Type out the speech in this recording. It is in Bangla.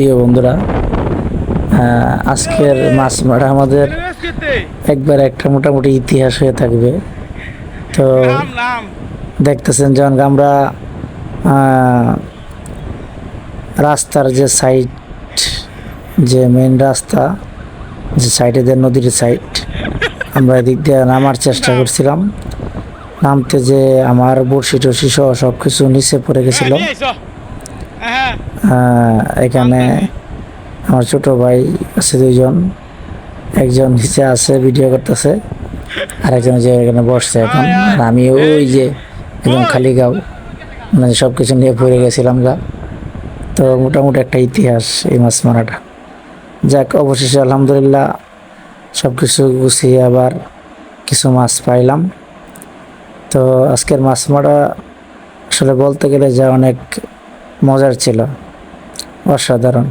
প্রিয় বন্ধুরা আজকের মাছ মারা আমাদের একবার একটা মোটামুটি ইতিহাস হয়ে থাকবে। তো দেখতেছেন যখন আমরা রাস্তার যে সাইড যে মেন রাস্তা, যে সাইডে যে নদীর সাইড আমরা এদিক দিয়ে নামার চেষ্টা করছিলাম। নামতে যে আমার বড়শি টর্শি সহ সব কিছু নিচে পড়ে গেছিল। এখানে আমার ছোট ভাই আছে দুইজন। একজন নিচে আছে ভিডিও করতেছে আর একজন যে এখানে বসছে এখন। আর আমি ওই যে একদম খালি গাও মানে সব কিছু নিয়ে পড়ে গেছিলাম গা। তো মোটামুটি একটা ইতিহাস এই মাছ মারাটা। যাক, অবশেষে আলহামদুলিল্লাহ সব কিছু গুছিয়ে আবার কিছু মাছ পাইলাম। তো আজকের মাছ মারা আসলে বলতে গেলে যা অনেক মজার ছিল অসাধারণ।